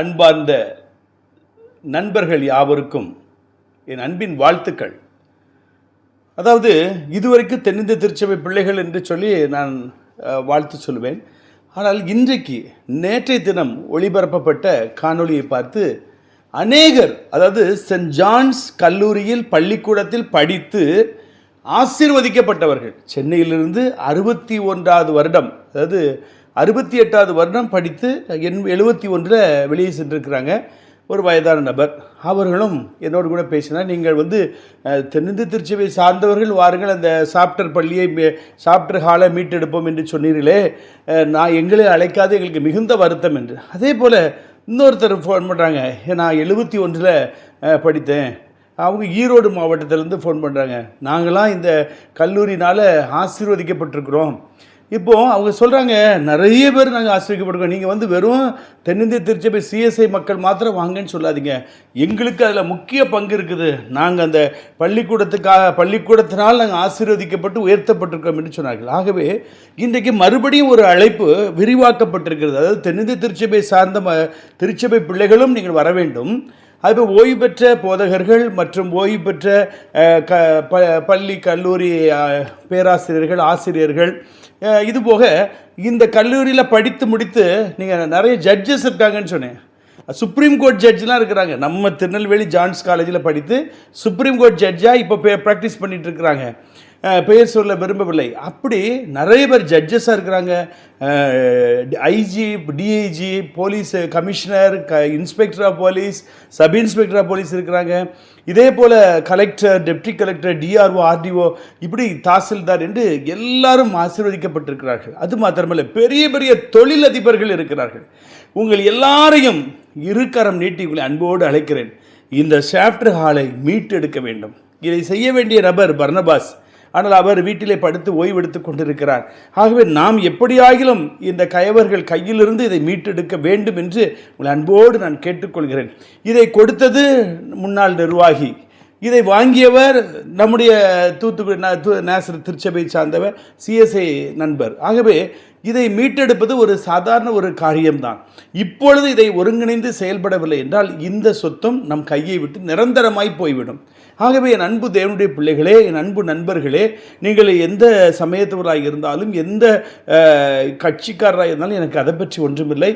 அன்பார்ந்த நண்பர்கள் யாவருக்கும் என் அன்பின் வாழ்த்துக்கள். அதாவது இதுவரைக்கும் தென்னிந்திய திருச்சபை பிள்ளைகள் என்று சொல்லி நான் வாழ்த்து சொல்லுவேன். ஆனால் இன்றைக்கு நேற்றைய தினம் ஒளிபரப்பப்பட்ட காணொளியை பார்த்து அநேகர் அதாவது சென்ட் ஜான்ஸ் கல்லூரியில் பள்ளிக்கூடத்தில் படித்து ஆசீர்வதிக்கப்பட்டவர்கள். சென்னையிலிருந்து அறுபத்தி ஒன்றாவது வருடம் அதாவது அறுபத்தி எட்டாவது வருடம் படித்து எண் எழுபத்தி ஒன்றில் வெளியே சென்றிருக்கிறாங்க ஒரு வயதான நபர். அவர்களும் என்னோடு கூட பேசினார். நீங்கள் வந்து அஹ், தென்னிந்திய திருச்சபை சார்ந்தவர்கள் வாருங்கள் அந்த சாப்டர் பள்ளியை சாப்டர் ஹாலை மீட்டெடுப்போம் என்று சொன்னீர்களே நான் எங்களை அழைக்காது எங்களுக்கு மிகுந்த வருத்தம் என்று. அதே போல் இன்னொருத்தர் ஃபோன் பண்ணுறாங்க நான் எழுபத்தி ஒன்றில் படித்தேன். அவங்க ஈரோடு மாவட்டத்திலேருந்து ஃபோன் பண்ணுறாங்க நாங்களாம் இந்த கல்லூரினால் ஆசீர்வதிக்கப்பட்டிருக்கிறோம். இப்போது அவங்க சொல்கிறாங்க நிறைய பேர் நாங்கள் ஆசிரியக்கப்பட்டிருக்கோம் நீங்கள் வந்து வெறும் தென்னிந்திய திருச்சபை சிஎஸ்ஐ மக்கள் மாத்திரம் வாங்கன்னு சொல்லாதீங்க. எங்களுக்கு அதில் முக்கிய பங்கு இருக்குது. நாங்கள் அந்த பள்ளிக்கூடத்துக்காக பள்ளிக்கூடத்தினால் நாங்கள் ஆசீர்வதிக்கப்பட்டு உயர்த்தப்பட்டிருக்கோம் என்று சொன்னார்கள். ஆகவே இன்றைக்கு மறுபடியும் ஒரு அழைப்பு விரிவாக்கப்பட்டிருக்கிறது. அதாவது தென்னிந்திய திருச்சபை சார்ந்த திருச்சபை பிள்ளைகளும் நீங்கள் வர வேண்டும். அது ஓய்வு பெற்ற போதகர்கள் மற்றும் ஓய்வு பெற்ற க ப பள்ளி கல்லூரி பேராசிரியர்கள் ஆசிரியர்கள். இதுபோக இந்த கல்லூரியில் படித்து முடித்து நீங்கள் நிறைய ஜட்ஜஸ் இருக்காங்கன்னு சொன்னேன். சுப்ரீம் கோர்ட் ஜட்ஜ்லாம் இருக்கிறாங்க. நம்ம திருநெல்வேலி ஜான்ஸ் காலேஜில் படித்து சுப்ரீம் கோர்ட் ஜட்ஜாக இப்போ ப்ராக்டிஸ் பண்ணிகிட்டு இருக்கிறாங்க. பெயர் சொல்ல விரும்பவில்லை. அப்படி நிறைய பேர் ஜட்ஜஸாக இருக்கிறாங்க. ஐஜி டிஐஜி போலீஸ் கமிஷனர் க inspector of police sub inspector of police இருக்கிறாங்க. இதே போல் collector deputy collector DRO RDO இப்படி தாசில்தார் என்று எல்லாரும் ஆசீர்வதிக்கப்பட்டிருக்கிறார்கள். அது மாத்திரமல்ல பெரிய பெரிய தொழிலதிபர்கள் இருக்கிறார்கள். உங்கள் எல்லாரையும் இருக்கரம் நீட்டி உங்களை அன்போடு அழைக்கிறேன். இந்த சாப்டர் ஹாலை மீட்டெடுக்க வேண்டும். இதை செய்ய வேண்டிய நபர் பர்னபாஸ். ஆனால் அவர் வீட்டிலே படுத்து ஓய்வெடுத்துக் கொண்டிருக்கிறார். ஆகவே நாம் எப்படியாகிலும் இந்த கயவர்கள் கையிலிருந்து இதை மீட்டெடுக்க வேண்டும் என்று உங்களை அன்போடு நான் கேட்டுக்கொள்கிறேன். இதை கொடுத்தது முன்னாள் நிர்வாகி. இதை வாங்கியவர் நம்முடைய தூத்துக்குடி நேசர் திருச்சபை சார்ந்தவர் சிஎஸ்ஐ நண்பர். ஆகவே இதை மீட்டெடுப்பது ஒரு சாதாரண ஒரு காரியம்தான். இப்பொழுது இதை ஒருங்கிணைந்து செயல்படவில்லை என்றால் இந்த சொத்தும் நம் கையை விட்டு நிரந்தரமாய் போய்விடும். ஆகவே என் அன்பு தேவனுடைய பிள்ளைகளே என் அன்பு நண்பர்களே நீங்கள் எந்த சமயத்தவராக இருந்தாலும் எந்த கட்சிக்காரராக இருந்தாலும் எனக்கு அதை பற்றி ஒன்றுமில்லை.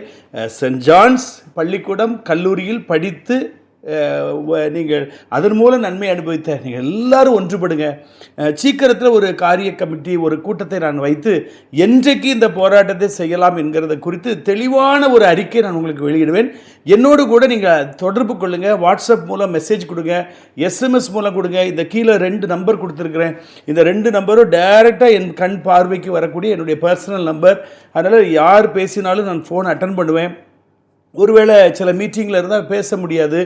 சென்ட் ஜான்ஸ் பள்ளிக்கூடம் கல்லூரியில் படித்து நீங்கள் அதன் மூலம் நன்மை அனுபவித்த நீங்கள் எல்லாரும் ஒன்றுபடுங்க. சீக்கிரத்தில் ஒரு காரிய கமிட்டி ஒரு கூட்டத்தை நான் வைத்து என்றைக்கு இந்த போராட்டத்தை செய்யலாம் என்கிறத குறித்து தெளிவான ஒரு அறிக்கை நான் உங்களுக்கு வெளியிடுவேன். என்னோடு கூட நீங்கள் தொடர்பு கொள்ளுங்கள் வாட்ஸ்அப் மூலம் மெசேஜ் கொடுங்க. எஸ்எம்எஸ் மூலம் கொடுங்க. இந்த கீழே ரெண்டு நம்பர் கொடுத்துருக்குறேன். இந்த ரெண்டு நம்பரும் டைரெக்டாக என் கண் பார்வைக்கு வரக்கூடிய என்னுடைய பர்சனல் நம்பர். அதனால் யார் பேசினாலும் நான் ஃபோன் அட்டன் பண்ணுவேன். ஒருவேளை சில மீட்டிங்கில் இருந்தால் பேச முடியாது.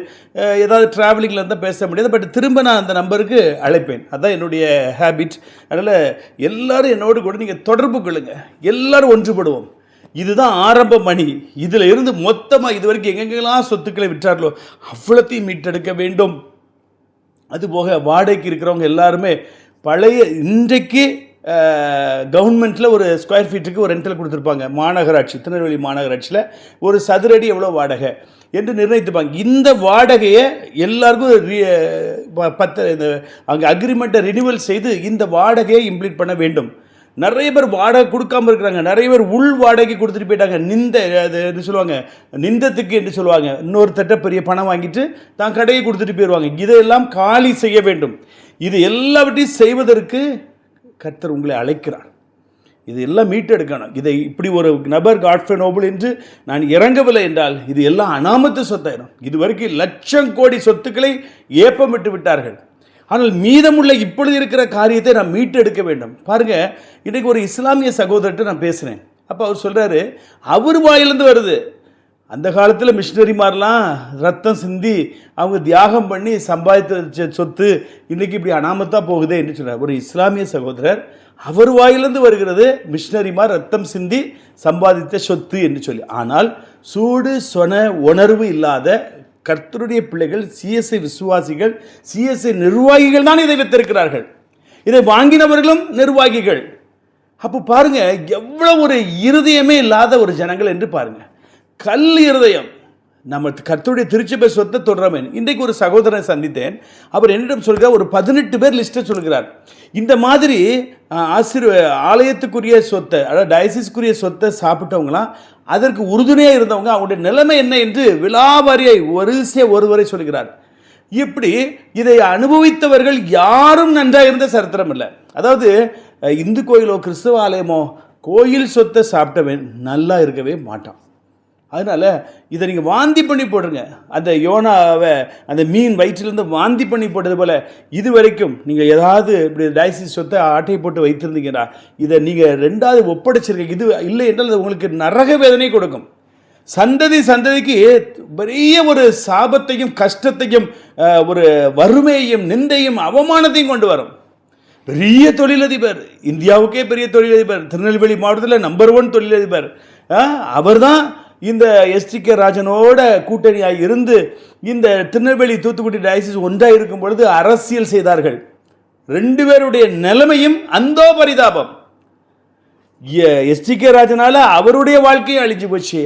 ஏதாவது ட்ராவலிங்கில் இருந்தால் பேச முடியாது. பட் திரும்ப நான் அந்த நம்பருக்கு அழைப்பேன். அதுதான் என்னுடைய ஹேபிட் அதனால் எல்லோரும் என்னோடு கூட நீங்கள் தொடர்பு கொள்ளுங்க. எல்லோரும் ஒன்றுபடுவோம். இதுதான் ஆரம்ப மணி. இதில் இருந்து மொத்தமாக இது வரைக்கும் எங்கெங்கெல்லாம் சொத்துக்களை விற்றார்களோ அவ்வளோத்தையும் மீட்டெடுக்க வேண்டும். அதுபோக வாடகைக்கு இருக்கிறவங்க எல்லாருமே பழைய இன்றைக்கு கவர்மெண்ட்டில் ஒரு ஸ்கொயர் ஃபீட்டுக்கு ஒரு ரெண்டல் கொடுத்துருப்பாங்க. மாநகராட்சி திருநெல்வேலி மாநகராட்சியில் ஒரு சதுரடி எவ்வளோ வாடகை என்று நிர்ணயித்துப்பாங்க இந்த வாடகையை எல்லாருக்கும் பத்து இந்த அங்கே அக்ரிமெண்ட்டை ரினிவல் செய்து இந்த வாடகையை இம்ப்ளீட் பண்ண வேண்டும். நிறைய பேர் வாடகை கொடுக்காம இருக்கிறாங்க. நிறைய பேர் உள் வாடகை கொடுத்துட்டு போயிட்டாங்க. நிந்த அது என்ன சொல்லுவாங்க? நிந்தத்துக்கு என்று சொல்லுவாங்க. இன்னொருத்தட்ட பெரிய பணம் வாங்கிட்டு தான் கடையை கொடுத்துட்டு போயிடுவாங்க இதையெல்லாம் காலி செய்ய வேண்டும். இது எல்லாவற்றையும் செய்வதற்கு கர்த்தர் உங்களை அழைக்கிறார். இது எல்லாம் மீட்டெடுக்கணும். இதை இப்படி ஒரு நபர் காட்ஃபே நோபல் என்று நான் இறங்கவில்லை என்றால் இது எல்லாம் அனாமத்து சொத்தாயிரும். இது வரைக்கும் லட்சம் கோடி சொத்துக்களை ஏப்பமிட்டு விட்டார்கள். ஆனால் மீதமுள்ள இப்பொழுது இருக்கிற காரியத்தை நான் மீட்டெடுக்க வேண்டும். பாருங்க இன்றைக்கு ஒரு இஸ்லாமிய சகோதரர்கிட்ட நான் பேசுகிறேன் அப்போ அவர் சொல்கிறாரு அவர் வாயிலிருந்து வருது. அந்த காலத்தில் மிஷினரிமாரெலாம் ரத்தம் சிந்தி அவங்க தியாகம் பண்ணி சம்பாதித்த சொத்து இன்றைக்கி இப்படி அனாமத்தாக போகுதே என்று சொன்னார் ஒரு இஸ்லாமிய சகோதரர் அவர் வாயிலிருந்து வருகிறது மிஷினரிமார் ரத்தம் சிந்தி சம்பாதித்த சொத்து என்று சொல்லி. ஆனால் சூடு சொன உணர்வு இல்லாத கர்த்தருடைய பிள்ளைகள் சிஎஸ்ஐ விசுவாசிகள் சிஎஸ்ஐ நிர்வாகிகள் தான் இதை வைத்திருக்கிறார்கள். இதை வாங்கினவர்களும் நிர்வாகிகள். அப்போ பாருங்கள் எவ்வளோ ஒரு இருதயமே இல்லாத ஒரு ஜனங்கள் என்று பாருங்கள் கல் இருதயம். நம்ம கர்த்தருடைய திருச்சபை சொத்தை தொடரமேன் இன்றைக்கு ஒரு சகோதரனை சந்தித்தேன். அவர் என்னிடம் சொல்கிறார் ஒரு பதினெட்டு பேர் லிஸ்ட்டை சொல்கிறார் இந்த மாதிரி அஹ், ஆசிர் ஆலயத்துக்குரிய சொத்தை அதாவது டயசிஸ்க்குரிய சொத்தை சாப்பிட்டவங்களாம் அதற்கு உறுதுணையாக இருந்தவங்க அவங்களுடைய நிலைமை என்ன என்று விலாவாரியை வரிசையை ஒருவரை சொல்கிறார் இப்படி இதை அனுபவித்தவர்கள் யாரும் நன்றாக இருந்த சரித்திரம் இல்லை. அதாவது இந்து கோயிலோ கிறிஸ்துவ ஆலயமோ கோயில் சொத்தை சாப்பிட்டவன் நல்லா இருக்கவே மாட்டான். அதனால் இதை நீங்கள் வாந்தி பண்ணி போடுங்க. அந்த யோனாவை அந்த மீன் வயிற்றிலேருந்து வாந்தி பண்ணி போட்டது போல் இது வரைக்கும் நீங்கள் ஏதாவது இப்படி டயசிஸ் சொத்தை ஆட்டை போட்டு வைத்திருந்தீங்கன்னா இதை நீங்கள் ரெண்டாவது ஒப்படைச்சிருக்கீங்க இது இல்லை என்றால் அது உங்களுக்கு நரக வேதனை கொடுக்கும். சந்ததி சந்ததிக்கு பெரிய ஒரு சாபத்தையும் கஷ்டத்தையும் ஒரு வறுமையையும் நிந்தையும் அவமானத்தையும் கொண்டு வரும். பெரிய தொழிலதிபர் இந்தியாவுக்கே பெரிய தொழிலதிபர் திருநெல்வேலி மாவட்டத்தில் நம்பர் ஒன் தொழிலதிபர். அவர் தான் இந்த எஸ்டி கே ராஜனோட கூட்டணியாக இருந்து இந்த திருநெல்வேலி தூத்துக்குடி டயசிஸ் ஒன்றாக இருக்கும் பொழுது அரசியல் செய்தார்கள். ரெண்டு பேருடைய நிலைமையும் அந்தோ பரிதாபம். எஸ்டி கே ராஜனால அவருடைய வாழ்க்கையும் அழிஞ்சு போச்சு.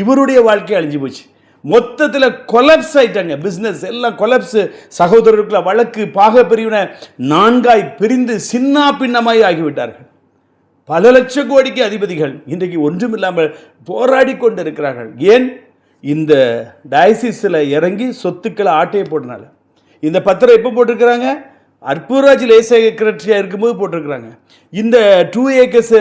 இவருடைய வாழ்க்கையும் அழிஞ்சு போச்சு. மொத்தத்தில் கொலப்ஸ் ஆயிட்டாங்க. பிஸ்னஸ் எல்லாம் கொலப்ஸ் சகோதரருக்குள்ள வழக்கு பாக பிரிவினை நான்காய் பிரிந்து சின்னா பின்னமாய் ஆகிவிட்டார்கள். பல லட்ச கோடிக்கு அதிபதிகள் இன்றைக்கு ஒன்றுமில்லாமல் போராடி கொண்டு இருக்கிறார்கள் ஏன்? இந்த டயசிஸில் இறங்கி சொத்துக்களை ஆட்டையை போட்டனால இந்த பத்திரம் எப்போ போட்டிருக்கிறாங்க? அற்புராஜ் லே இருக்கும்போது போட்டிருக்கிறாங்க. இந்த டூ ஏக்கர்ஸ்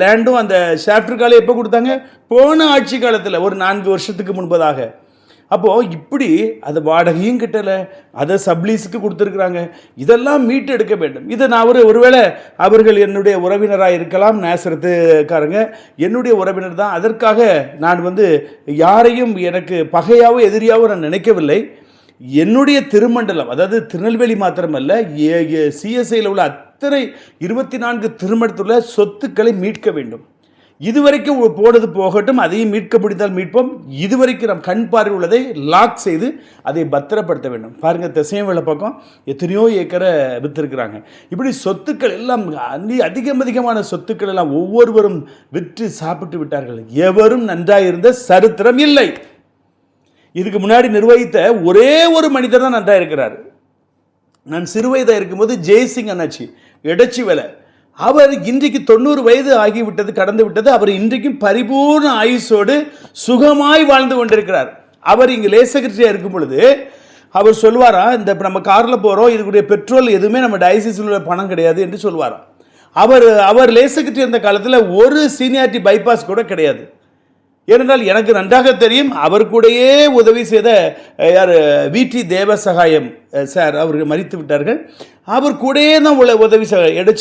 லேண்டும் அந்த ஷாப்டர் காலம் எப்போ கொடுத்தாங்க? போன ஆட்சி காலத்தில் ஒரு நான்கு வருஷத்துக்கு முன்பதாக. அப்போது இப்படி அது வாடகையும் கிட்டலை அதை சப்ளீஸுக்கு கொடுத்துருக்குறாங்க. இதெல்லாம் மீட்டு எடுக்க வேண்டும். இதை நான் ஒரு ஒருவேளை அவர்கள் என்னுடைய உறவினராக இருக்கலாம் நேசரத்துக்காரங்க. என்னுடைய உறவினர் தான். அதற்காக நான் வந்து யாரையும் எனக்கு பகையாவோ எதிரியாவோ நான் நினைக்கவில்லை. என்னுடைய திருமண்டலம் அதாவது திருநெல்வேலி மாத்திரமல்ல சிஎஸ்ஐயில் உள்ள அத்தனை இருபத்தி நான்கு திருமணத்துள்ள சொத்துக்களை மீட்க வேண்டும். இதுவரைக்கும் போனது போகட்டும் அதையும் மீட்க பிடித்தால் மீட்போம். இதுவரைக்கும் நம் கண் பார்வை உள்ளதை லாக் செய்து அதை பத்திரப்படுத்த வேண்டும். பாருங்கள் திசையம் வேலை பக்கம். எத்தனையோ ஏக்கரை விற்றுருக்குறாங்க இப்படி சொத்துக்கள் எல்லாம் அதி அதிகம் அதிகமான சொத்துக்கள் எல்லாம் ஒவ்வொருவரும் விற்று சாப்பிட்டு விட்டார்கள். எவரும் நன்றாக இருந்த சரித்திரம் இல்லை. இதுக்கு முன்னாடி நிர்வகித்த ஒரே ஒரு மனிதர் தான் நன்றாக இருக்கிறார் நான் சிறுவயதாக இருக்கும்போது ஜெய்சிங் அண்ணாச்சி இடைச்சி வேலை. அவர் இன்றைக்கு தொண்ணூறு வயது ஆகிவிட்டது கடந்து விட்டது. அவர் இன்றைக்கும் பரிபூர்ண ஆயுசோடு சுகமாய் வாழ்ந்து கொண்டிருக்கிறார். அவர் இங்கே லேசகிரிச்சியாக இருக்கும் பொழுது அவர் சொல்வாரா இந்த இப்போ நம்ம காரில் போகிறோம் இதுக்குடைய பெட்ரோல் எதுவுமே நம்ம டயசிஸில் உள்ள பணம் கிடையாது என்று சொல்வாராம். அவர் அவர் லேசகிரிச்சி இருந்த காலத்தில் ஒரு சீனியாரிட்டி பைபாஸ் கூட கிடையாது. ஏனென்றால் எனக்கு நன்றாக தெரியும் அவர் கூடயே உதவி செய்த யார் வீட்டி தேவசகாயம் சார் அவர்கள் மறித்து விட்டார்கள். அவர் கூடயே தான் உள்ள உதவி செ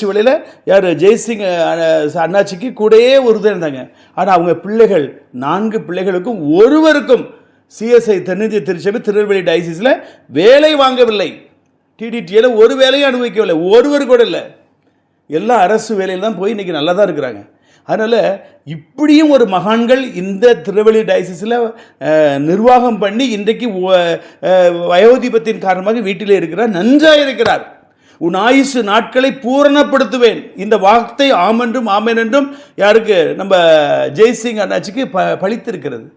வழியில் யார் ஜெய்சிங் அண்ணாச்சிக்கு கூடயே உறுதியாக இருந்தாங்க. ஆனால் அவங்க பிள்ளைகள் நான்கு பிள்ளைகளுக்கும் ஒருவருக்கும் சிஎஸ்ஐ தென்னிந்திய திருச்சபை திருநெல்வேலி டைசிஸில் வேலை வாங்கவில்லை. டிடிடியில் ஒரு வேலையும் அனுபவிக்கவில்லை. ஒருவர் கூட இல்லை. எல்லா அரசு வேலையில் தான் போய் இன்றைக்கி நல்லா தான் இருக்கிறாங்க. அதனால் இப்படியும் ஒரு மகான்கள் இந்த திருவள்ளி டயசிஸில் நிர்வாகம் பண்ணி இன்றைக்கு வயோதிபத்தின் காரணமாக வீட்டிலே இருக்கிறார் நன்றாக இருக்கிறார். உன் ஆயுசு நாட்களை பூரணப்படுத்துவேன். இந்த வார்த்தை ஆமென்றும் ஆமேன் என்றும் யாருக்கு? நம்ம ஜெய்சிங் அண்ணாச்சிக்கு ப பழித்திருக்கிறது.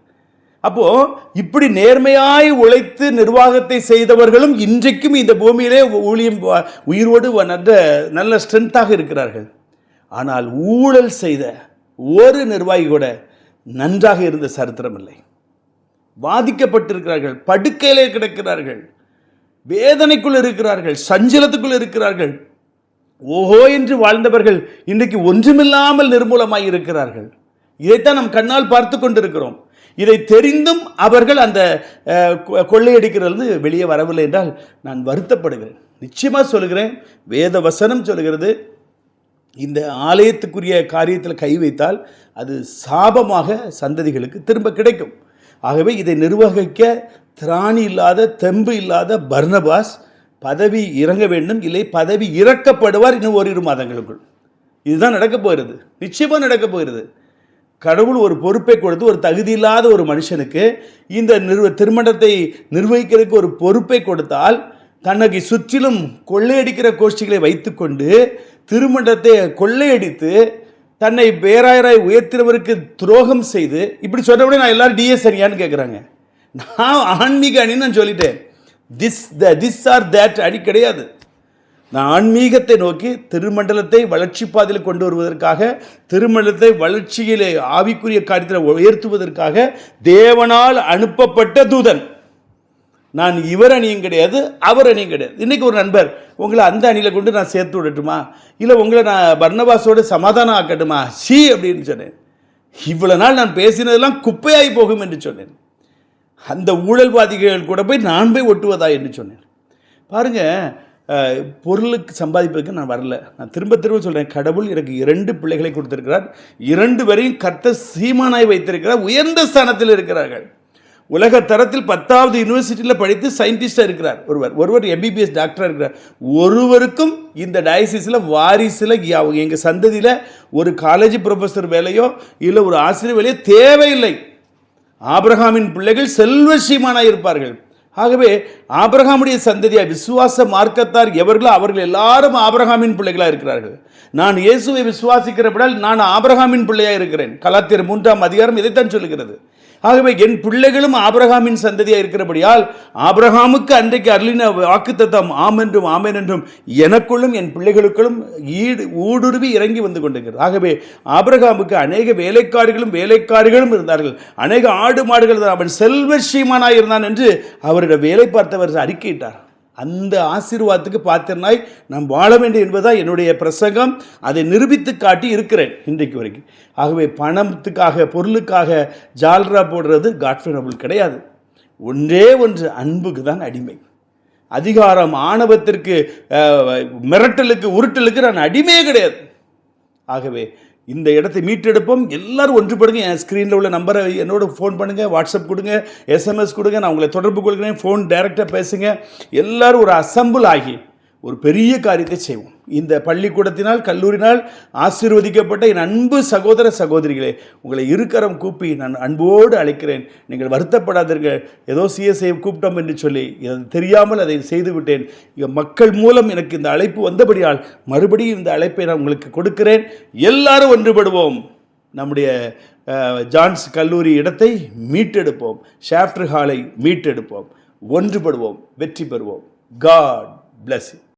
அப்போது இப்படி நேர்மையாய் உழைத்து நிர்வாகத்தை செய்தவர்களும் இன்றைக்கும் இந்த பூமியிலே ஊழியம் உயிரோடு நல்ல நல்ல ஸ்ட்ரென்த்தாக இருக்கிறார்கள். ஆனால் ஊழல் செய்த ஒரு நிர்வாகி கூட நன்றாக இருந்த சரித்திரம் இல்லை. பாதிக்கப்பட்டிருக்கிறார்கள் படுக்கையிலே கிடக்கிறார்கள் வேதனைக்குள் இருக்கிறார்கள் சஞ்சலத்துக்குள் இருக்கிறார்கள். ஓஹோ என்று வாழ்ந்தவர்கள் இன்றைக்கு ஒன்றுமில்லாமல் நிர்மூலமாய் இருக்கிறார்கள். இதைத்தான் நம் கண்ணால் பார்த்து கொண்டிருக்கிறோம். இதை தெரிந்தும் அவர்கள் அந்த கொ- கொள்ளையடிக்கிறது வெளியே வரவில்லை என்றால் நான் வருத்தப்படுகிறேன். நிச்சயமாக சொல்கிறேன் வேத வசனம் சொல்கிறது இந்த ஆலயத்துக்குரிய காரியத்தில் கை வைத்தால் அது சாபமாக சந்ததிகளுக்கு திரும்ப கிடைக்கும். ஆகவே இதை நிர்வகிக்க திராணி இல்லாத தெம்பு இல்லாத பர்னபாஸ் பதவி இறங்க வேண்டும். இல்லை பதவி இறக்கப்படுவார் இன்னும் ஓரிரு மாதங்களுக்குள். இதுதான் நடக்கப் போகிறது. நிச்சயமாக நடக்கப் போகிறது. கடவுள் ஒரு பொறுப்பை கொடுத்து ஒரு தகுதி இல்லாத ஒரு மனுஷனுக்கு இந்த நிர்வ திருமணத்தை நிர்வகிக்கிறதுக்கு ஒரு பொறுப்பை கொடுத்தால் தன்னை சுற்றிலும் கொள்ளையடிக்கிற கோஷ்டிகளை வைத்துக்கொண்டு திருமணத்தை கொள்ளையடித்து தன்னை பேராயராய் உயர்த்தினவருக்கு துரோகம் செய்து இப்படி சொன்ன உடனே நான் எல்லாரும் டிஎஸ் சரியான்னு கேட்குறாங்க நான் ஆன்மீக அணின்னு நான் சொல்லிட்டேன். This the this are that அணி கிடையாது. நான் ஆன்மீகத்தை நோக்கி திருமண்டலத்தை வளர்ச்சி பாதையில் கொண்டு வருவதற்காக திருமண்டலத்தை வளர்ச்சியிலே ஆவிக்குரிய காரியத்தில் உயர்த்துவதற்காக தேவனால் அனுப்பப்பட்ட தூதன். நான் இவர் அணியும் கிடையாது அவர் அணியும் கிடையாது. இன்றைக்கி ஒரு நண்பர் உங்களை அந்த அணியில் கொண்டு நான் சேர்த்து விடட்டுமா? இல்லை உங்களை நான் பர்ணபாஸோடு சமாதானம் ஆக்கட்டுமா? ஷீ அப்படின்னு சொன்னேன். இவ்வளோ நாள் நான் பேசினதெல்லாம் குப்பையாகி போகும் என்று சொன்னேன். அந்த ஊழல்வாதிகள் கூட போய் நான் போய் ஒட்டுவதா என்று சொன்னேன். பாருங்க பொருளுக்கு சம்பாதிப்பதற்கு நான் வரல. நான் திரும்ப திரும்ப சொல்கிறேன் கடவுள் எனக்கு இரண்டு பிள்ளைகளை கொடுத்திருக்கிறார். இரண்டு வரையும் கர்த்த சீமானாய் வைத்திருக்கிறார். உயர்ந்த ஸ்தானத்தில் இருக்கிறார்கள். உலக தரத்தில் பத்தாவது யூனிவர்சிட்டியில் படித்து சயின்டிஸ்டாக இருக்கிறார். ஒருவர் ஒருவர் எம்பிபிஎஸ் டாக்டராக இருக்கிறார். ஒருவருக்கும் இந்த டயசிஸில் வாரிசில் எங்கள் சந்ததியில் ஒரு காலேஜ் ப்ரொஃபஸர் வேலையோ இல்லை ஒரு ஆசிரியர் வேலையோ தேவையில்லை. ஆபிரகாமின் பிள்ளைகள் செல்வசீமானாக இருப்பார்கள். ஆகவே ஆபிரகாமுடைய சந்ததியாக விசுவாச மார்க்கத்தார் எவர்களோ அவர்கள் எல்லாரும் ஆபிரகாமின் பிள்ளைகளாக இருக்கிறார்கள். நான் இயேசுவை விசுவாசிக்கிறபடால் நான் ஆபிரகாமின் பிள்ளையாக இருக்கிறேன். கலாத்தியர் மூன்றாம் அதிகாரம் இதைத்தான் சொல்லுகிறது. ஆகவே என் பிள்ளைகளும் ஆபிரகாமின் சந்ததியாக இருக்கிறபடியால் ஆபிரகாமுக்கு அன்றைக்கு அருளின வாக்குத்தத்தம் ஆம் என்றும் ஆமென் என்றும் எனக்குள்ளும் என் பிள்ளைகளுக்குள்ளும் ஈடு ஊடுருவி இறங்கி வந்து கொண்டிருக்கிறது. ஆகவே ஆபிரகாமுக்கு அநேக வேலைக்காரிகளும் வேலைக்காரிகளும் இருந்தார்கள். அநேக ஆடு மாடுகள் அவன் செல்வசீமானாய் இருந்தான் என்று அவரிடம் வேலை பார்த்தவர் அறிக்கையிட்டார். அந்த ஆசீர்வாதத்துக்கு பாத்திரனாய் நாம் வாழ வேண்டும் என்பதுதான் என்னுடைய பிரசங்கம். அதை நிரூபித்து காட்டி இருக்கிறேன் இன்றைக்கு வரைக்கும். ஆகவே பணத்துக்காக பொருளுக்காக ஜால்ரா போடுறது காட்ஃபினபிள் கிடையாது. ஒன்றே ஒன்று அன்புக்கு தான் அடிமை. அதிகாரம் ஆணவத்திற்கு மிரட்டலுக்கு உருட்டலுக்கு நான் அடிமையே கிடையாது. ஆகவே இந்த இடத்தை மீட்டெடுப்போம். எல்லாரும் ஒன்றுபடுங்க. என் ஸ்க்ரீனில் உள்ள நம்பரை என்னோட ஃபோன் பண்ணுங்கள் வாட்ஸ்அப் கொடுங்க எஸ்எம்எஸ் கொடுங்க. நான் உங்களை தொடர்பு கொள்கிறேன். ஃபோன் டைரெக்டாக பேசுங்க. எல்லாரும் ஒரு அசம்பிள் ஆகி ஒரு பெரிய காரியத்தை செய்வோம். இந்த பள்ளிக்கூடத்தினால் கல்லூரினால் ஆசீர்வதிக்கப்பட்ட என் அன்பு சகோதர சகோதரிகளே உங்களை இருக்கரம் கூப்பி நான் அன்போடு அழைக்கிறேன். நீங்கள் வருத்தப்படாதீர்கள். ஏதோ சிஎஸ்ஐ கூப்பிட்டோம் என்று சொல்லி இது தெரியாமல் அதை செய்துவிட்டேன் மக்கள் மூலம் எனக்கு இந்த அழைப்பு வந்தபடியால் மறுபடியும் இந்த அழைப்பை நான் உங்களுக்கு கொடுக்கிறேன். எல்லாரும் ஒன்றுபடுவோம். நம்முடைய ஜான்ஸ் கல்லூரி இடத்தை மீட்டெடுப்போம். ஷாஃப்டர் ஹாலை மீட்டெடுப்போம். ஒன்றுபடுவோம். வெற்றி பெறுவோம். God bless you